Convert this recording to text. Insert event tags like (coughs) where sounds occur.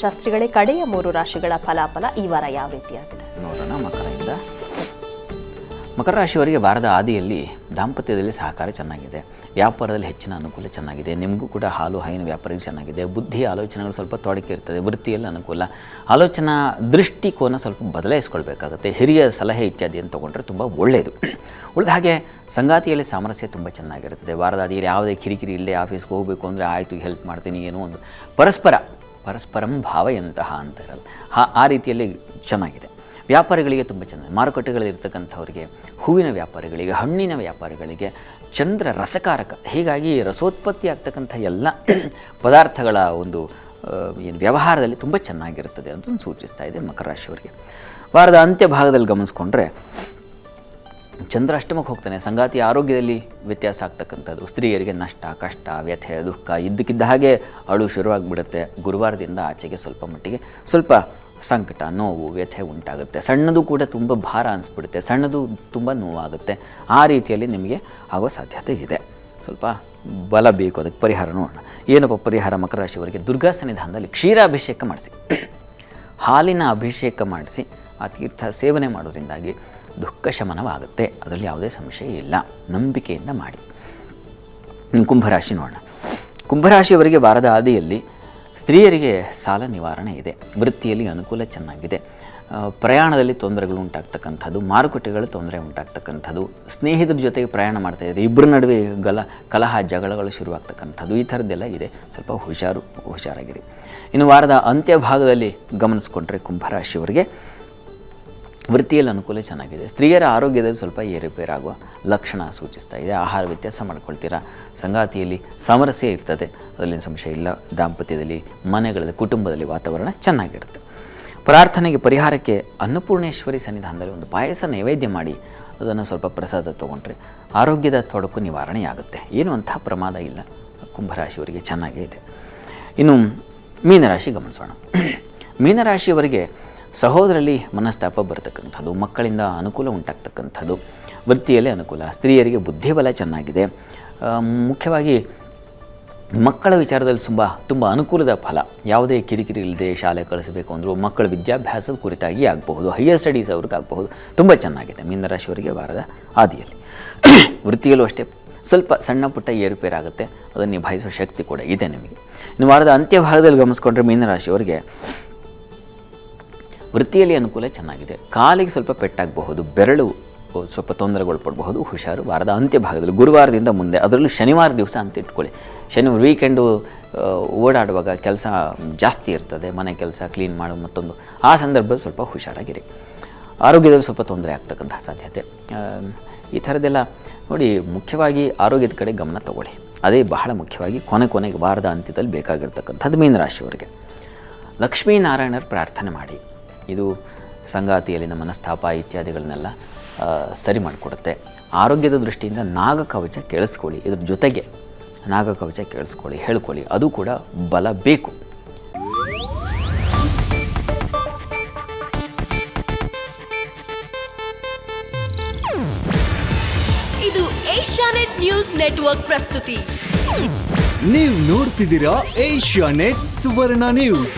ಶಾಸ್ತ್ರಿಗಳೇ ಕಡೆಯ ಮೂರು ರಾಶಿಗಳ ಫಲಾಫಲ ಈ ವಾರ ಯಾವ ರೀತಿಯಾಗಿದೆ? ನೋಡೋಣ, ಮಕರದಿಂದ. ಮಕರ ರಾಶಿಯವರಿಗೆ ವಾರದ ಆದಿಯಲ್ಲಿ ದಾಂಪತ್ಯದಲ್ಲಿ ಸಹಕಾರ ಚೆನ್ನಾಗಿದೆ. ವ್ಯಾಪಾರದಲ್ಲಿ ಹೆಚ್ಚಿನ ಅನುಕೂಲ ಚೆನ್ನಾಗಿದೆ. ನಿಮಗೂ ಕೂಡ ಹಾಲು, ಹೈನು ವ್ಯಾಪಾರ ಚೆನ್ನಾಗಿದೆ. ಬುದ್ಧಿ, ಆಲೋಚನೆಗಳು ಸ್ವಲ್ಪ ತೊಡಕೆ ಇರ್ತದೆ. ವೃತ್ತಿಯಲ್ಲಿ ಅನುಕೂಲ. ಆಲೋಚನಾ ದೃಷ್ಟಿಕೋನ ಸ್ವಲ್ಪ ಬದಲಾಯಿಸ್ಕೊಳ್ಬೇಕಾಗುತ್ತೆ. ಹಿರಿಯ ಸಲಹೆ ಇತ್ಯಾದಿಯನ್ನು ತೊಗೊಂಡ್ರೆ ತುಂಬ ಒಳ್ಳೆಯದು ಉಳಿದ ಹಾಗೆ ಸಂಗಾತಿಯಲ್ಲಿ ಸಾಮರಸ್ಯ ತುಂಬ ಚೆನ್ನಾಗಿರುತ್ತದೆ. ವಾರದಾದಿಯಲ್ಲಿ ಯಾವುದೇ ಕಿರಿಕಿರಿ ಇಲ್ಲದೆ ಆಫೀಸ್ಗೆ ಹೋಗಬೇಕು ಅಂದರೆ ಆಯಿತು ಹೆಲ್ಪ್ ಮಾಡ್ತೀನಿ, ಏನೋ ಒಂದು. ಪರಸ್ಪರ ಪರಸ್ಪರಂ ಭಾವಯಂತಹ ಅಂತ ಇರಲ್ಲ ಆ- ಆ ರೀತಿಯಲ್ಲಿ ಚೆನ್ನಾಗಿದೆ. ವ್ಯಾಪಾರಿಗಳಿಗೆ ತುಂಬ ಮಾರುಕಟ್ಟೆಗಳಲ್ಲಿ ಮಾರುಕಟ್ಟೆಗಳಲ್ಲಿರ್ತಕ್ಕಂಥವ್ರಿಗೆ ಹೂವಿನ ವ್ಯಾಪಾರಿಗಳಿಗೆ, ಹಣ್ಣಿನ ವ್ಯಾಪಾರಿಗಳಿಗೆ ಚಂದ್ರ ರಸಕಾರಕ. ಹೀಗಾಗಿ ರಸೋತ್ಪತ್ತಿ ಆಗ್ತಕ್ಕಂಥ ಎಲ್ಲ (clears throat) ಪದಾರ್ಥಗಳ ಒಂದು ಏನು ವ್ಯವಹಾರದಲ್ಲಿ ತುಂಬ ಚೆನ್ನಾಗಿರುತ್ತದೆ ಅಂತ ಸೂಚಿಸ್ತಾ ಇದೆ ಮಕರ ರಾಶಿಯವರಿಗೆ. ವಾರದ ಅಂತ್ಯ ಭಾಗದಲ್ಲಿ ಗಮನಿಸ್ಕೊಂಡ್ರೆ ಚಂದ್ರ ಅಷ್ಟಮಕ್ಕೆ ಹೋಗ್ತಾನೆ. ಸಂಗಾತಿ ಆರೋಗ್ಯದಲ್ಲಿ ವ್ಯತ್ಯಾಸ ಆಗ್ತಕ್ಕಂಥದ್ದು. ಸ್ತ್ರೀಯರಿಗೆ ನಷ್ಟ, ಕಷ್ಟ, ವ್ಯಥೆ, ದುಃಖ ಇದ್ದಕ್ಕಿದ್ದ ಹಾಗೆ ಅಳು ಶುರುವಾಗಿಬಿಡುತ್ತೆ. ಗುರುವಾರದಿಂದ ಆಚೆಗೆ ಸ್ವಲ್ಪ ಮಟ್ಟಿಗೆ ಸ್ವಲ್ಪ ಸಂಕಟ, ನೋವು, ವ್ಯಥೆ ಉಂಟಾಗುತ್ತೆ. ಸಣ್ಣದು ಕೂಡ ತುಂಬ ಭಾರ ಅನಿಸ್ಬಿಡುತ್ತೆ. ಸಣ್ಣದು ತುಂಬ ನೋವಾಗುತ್ತೆ. ಆ ರೀತಿಯಲ್ಲಿ ನಿಮಗೆ ಆಗೋ ಸಾಧ್ಯತೆ ಇದೆ. ಸ್ವಲ್ಪ ಬಲ ಬೇಕು. ಅದಕ್ಕೆ ಪರಿಹಾರ ನೋಡೋಣ. ಏನಪ್ಪ ಪರಿಹಾರ? ಮಕರ ರಾಶಿಯವರಿಗೆ ದುರ್ಗಾ ಸನ್ನಿಧಾನದಲ್ಲಿ ಕ್ಷೀರಾಭಿಷೇಕ ಮಾಡಿಸಿ. (clears throat) ಹಾಲಿನ ಅಭಿಷೇಕ ಮಾಡಿಸಿ, ಆ ತೀರ್ಥ ಸೇವನೆ ಮಾಡೋದ್ರಿಂದಾಗಿ ದುಃಖ ಶಮನವಾಗುತ್ತೆ ಅದರಲ್ಲಿ ಯಾವುದೇ ಸಂಶಯ ಇಲ್ಲ. ನಂಬಿಕೆಯಿಂದ ಮಾಡಿ. ಕುಂಭರಾಶಿ ನೋಡೋಣ. ಕುಂಭರಾಶಿಯವರಿಗೆ ವಾರದ ಆದಿಯಲ್ಲಿ ಸ್ತ್ರೀಯರಿಗೆ ಸಾಲ ನಿವಾರಣೆ ಇದೆ. ವೃತ್ತಿಯಲ್ಲಿ ಅನುಕೂಲ ಚೆನ್ನಾಗಿದೆ. ಪ್ರಯಾಣದಲ್ಲಿ ತೊಂದರೆಗಳು ಉಂಟಾಗ್ತಕ್ಕಂಥದ್ದು ಮಾರುಕಟ್ಟೆಗಳು ತೊಂದರೆ ಉಂಟಾಗ್ತಕ್ಕಂಥದ್ದು, ಸ್ನೇಹಿತರ ಜೊತೆಗೆ ಪ್ರಯಾಣ ಮಾಡ್ತಾ ಇದ್ದಾರೆ ಇಬ್ಬರ ನಡುವೆ ಗಲ, ಕಲಹ, ಜಗಳಗಳು ಶುರುವಾಗ್ತಕ್ಕಂಥದ್ದು, ಈ ಥರದ್ದೆಲ್ಲ ಇದೆ. ಸ್ವಲ್ಪ ಹುಷಾರು, ಹುಷಾರಾಗಿರಿ. ಇನ್ನು ವಾರದ ಅಂತ್ಯ ಭಾಗದಲ್ಲಿ ಗಮನಿಸ್ಕೊಂಡ್ರೆ ಕುಂಭರಾಶಿಯವರಿಗೆ ವೃತ್ತಿಯಲ್ಲಿ ಅನುಕೂಲ ಚೆನ್ನಾಗಿದೆ. ಸ್ತ್ರೀಯರ ಆರೋಗ್ಯದಲ್ಲಿ ಸ್ವಲ್ಪ ಏರುಪೇರಾಗುವ ಲಕ್ಷಣ ಸೂಚಿಸ್ತಾ ಇದೆ. ಆಹಾರ ವ್ಯತ್ಯಾಸ ಮಾಡ್ಕೊಳ್ತೀರಾ? ಸಂಗಾತಿಯಲ್ಲಿ ಸಾಮರಸ್ಯ ಇರ್ತದೆ. ಅದರಲ್ಲಿ ಸಂಶಯ ಇಲ್ಲ. ದಾಂಪತ್ಯದಲ್ಲಿ, ಮನೆಗಳಲ್ಲಿ, ಕುಟುಂಬದಲ್ಲಿ ವಾತಾವರಣ ಚೆನ್ನಾಗಿರುತ್ತೆ. ಪ್ರಾರ್ಥನೆಗೆ ಪರಿಹಾರಕ್ಕೆ ಅನ್ನಪೂರ್ಣೇಶ್ವರಿ ಸನ್ನಿಧಾನದಲ್ಲಿ ಒಂದು ಪಾಯಸ ನೈವೇದ್ಯ ಮಾಡಿ, ಅದನ್ನು ಸ್ವಲ್ಪ ಪ್ರಸಾದ ತೊಗೊಂಡ್ರೆ ಆರೋಗ್ಯದ ತೊಡಕು ನಿವಾರಣೆಯಾಗುತ್ತೆ. ಏನು ಅಂತಹ ಪ್ರಮಾದ ಇಲ್ಲ. ಕುಂಭರಾಶಿಯವರಿಗೆ ಚೆನ್ನಾಗೇ ಇದೆ. ಇನ್ನು ಮೀನರಾಶಿ ಗಮನಿಸೋಣ. ಮೀನರಾಶಿಯವರಿಗೆ ಸಹೋದರಲ್ಲಿ ಮನಸ್ತಾಪ ಬರತಕ್ಕಂಥದ್ದು, ಮಕ್ಕಳಿಂದ ಅನುಕೂಲ ಉಂಟಾಗ್ತಕ್ಕಂಥದ್ದು, ವೃತ್ತಿಯಲ್ಲಿ ಅನುಕೂಲ, ಸ್ತ್ರೀಯರಿಗೆ ಬುದ್ಧಿಬಲ ಚೆನ್ನಾಗಿದೆ. ಮುಖ್ಯವಾಗಿ ಮಕ್ಕಳ ವಿಚಾರದಲ್ಲಿ ತುಂಬ ತುಂಬ ಅನುಕೂಲದ ಫಲ. ಯಾವುದೇ ಕಿರಿಕಿರಿ ಇಲ್ಲದೆ ಶಾಲೆ ಕಳಿಸಬೇಕು ಅಂದರೂ ಮಕ್ಕಳ ವಿದ್ಯಾಭ್ಯಾಸದ ಕುರಿತಾಗಿ ಆಗಬಹುದು ಹೈಯರ್ ಸ್ಟಡೀಸ್ ಅವ್ರಿಗೆ ಆಗಬಹುದು, ತುಂಬ ಚೆನ್ನಾಗಿದೆ ಮೀನರಾಶಿಯವರಿಗೆ ವಾರದ ಆದಿಯಲ್ಲಿ (coughs) ವೃತ್ತಿಯಲ್ಲೂ ಅಷ್ಟೇ, ಸ್ವಲ್ಪ ಸಣ್ಣ ಪುಟ್ಟ ಏರುಪೇರಾಗುತ್ತೆ, ಅದನ್ನು ನಿಭಾಯಿಸುವ ಶಕ್ತಿ ಕೂಡ ಇದೆ ನಿಮಗೆ. ಇನ್ನು ವಾರದ ಅಂತ್ಯ ಭಾಗದಲ್ಲಿ ಗಮನಿಸ್ಕೊಂಡ್ರೆ ಮೀನರಾಶಿಯವರಿಗೆ ವೃತ್ತಿಯಲ್ಲಿ ಅನುಕೂಲ ಚೆನ್ನಾಗಿದೆ. ಕಾಲಿಗೆ ಸ್ವಲ್ಪ ಪೆಟ್ಟಾಗಬಹುದು, ಬೆರಳು ಸ್ವಲ್ಪ ತೊಂದರೆಗೊಳಪಡಬಹುದು ಹುಷಾರು, ವಾರದ ಅಂತ್ಯ ಭಾಗದಲ್ಲಿ, ಗುರುವಾರದಿಂದ ಮುಂದೆ, ಅದರಲ್ಲೂ ಶನಿವಾರ ದಿವಸ ಅಂತ ಇಟ್ಕೊಳ್ಳಿ. ಶನಿವಾರ ವೀಕೆಂಡು ಓಡಾಡುವಾಗ ಕೆಲಸ ಜಾಸ್ತಿ ಇರ್ತದೆ, ಮನೆ ಕೆಲಸ ಕ್ಲೀನ್ ಮಾಡೋ ಮತ್ತೊಂದು. ಆ ಸಂದರ್ಭದಲ್ಲಿ ಸ್ವಲ್ಪ ಹುಷಾರಾಗಿರಿ. ಆರೋಗ್ಯದಲ್ಲಿ ಸ್ವಲ್ಪ ತೊಂದರೆ ಆಗ್ತಕ್ಕಂತಹ ಸಾಧ್ಯತೆ. ಈ ಥರದ್ದೆಲ್ಲ ನೋಡಿ, ಮುಖ್ಯವಾಗಿ ಆರೋಗ್ಯದ ಕಡೆ ಗಮನ ತಗೊಳ್ಳಿ. ಅದೇ ಬಹಳ ಮುಖ್ಯವಾಗಿ ಕೊನೆ ಕೊನೆಗೆ ವಾರದ ಅಂತ್ಯದಲ್ಲಿ ಬೇಕಾಗಿರ್ತಕ್ಕಂಥದ್ದು ಮೀನರಾಶಿಯವರಿಗೆ. ಲಕ್ಷ್ಮೀನಾರಾಯಣರ ಪ್ರಾರ್ಥನೆ ಮಾಡಿ. ಇದು ಸಂಗಾತಿಯಲ್ಲಿನ ಮನಸ್ತಾಪ ಇತ್ಯಾದಿಗಳನ್ನೆಲ್ಲ ಸರಿ ಮಾಡಿಕೊಡುತ್ತೆ. ಆರೋಗ್ಯದ ದೃಷ್ಟಿಯಿಂದ ನಾಗಕವಚ ಕೇಳಿಸ್ಕೊಳ್ಳಿ. ಇದ್ರ ಜೊತೆಗೆ ನಾಗಕವಚ ಕೇಳಿಸ್ಕೊಳ್ಳಿ ಹೇಳ್ಕೊಳ್ಳಿ. ಅದು ಕೂಡ ಬಲ ಬೇಕು. ಇದು ಏಷ್ಯಾನೆಟ್ ನ್ಯೂಸ್ ನೆಟ್ವರ್ಕ್ ಪ್ರಸ್ತುತಿ. ನೀವು ನೋಡ್ತಿದ್ದೀರಾ ಏಷ್ಯಾ ನೆಟ್ ಸುವರ್ಣ ನ್ಯೂಸ್.